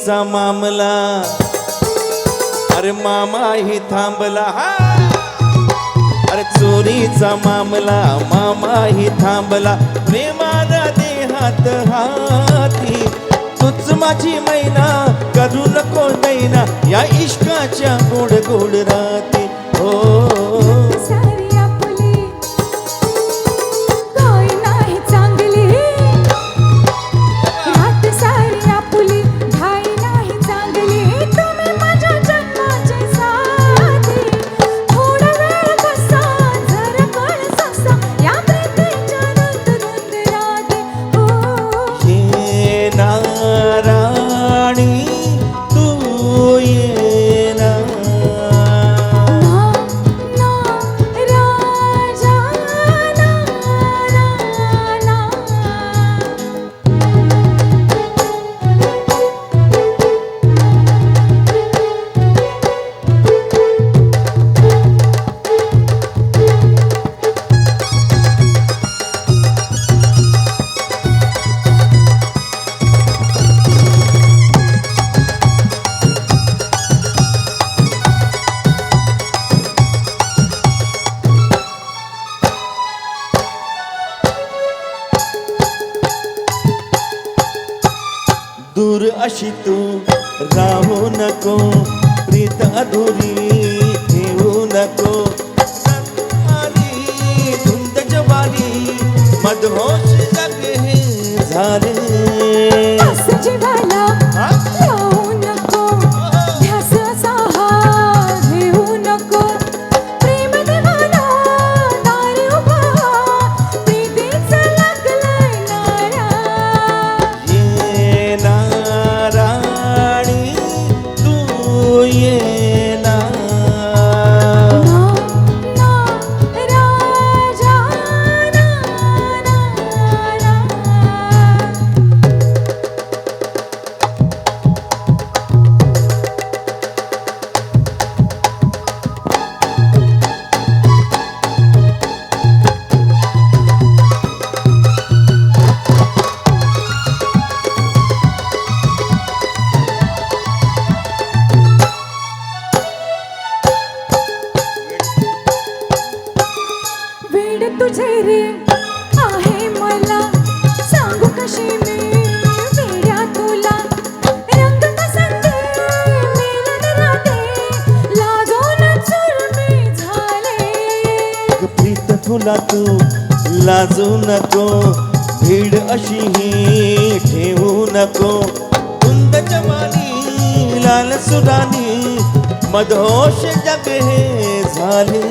चोरीचा मामला. अरे मामा ही थांबला. हा. अरे चोरीचा मामला मामा ही थांबला. प्रेमाला देहात हाती तूच माझी मैना करू नको नैना. या इश्काच्या गोड गोड राती दूर अशी तू राहू नको प्रीत अधुरी ठेवू नको. धुंद जवानी मधोश जगे झाले. झुला तू लाजू नको भीड अशी ही ठेवू नको. कुंद जवानी लाल सुरानी मधोश जग हे झाले.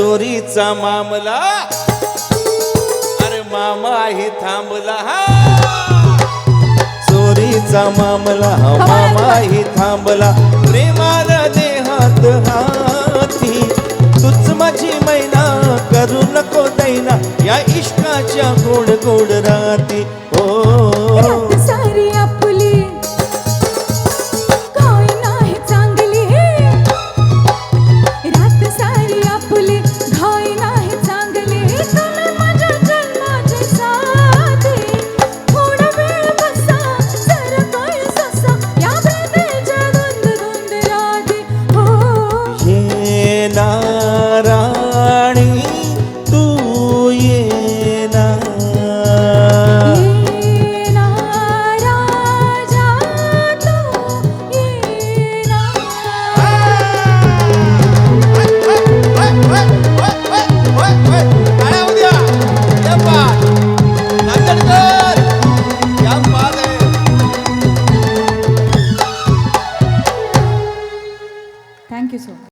चोरीचा मामला. अरे मामा हे थांबला हा. चोरीचा मामला मामा हे थांबला. प्रेमाला देहात हाती. तूच माझी मैना करू नको दैना. या इश्काच्या गोड गोड राती.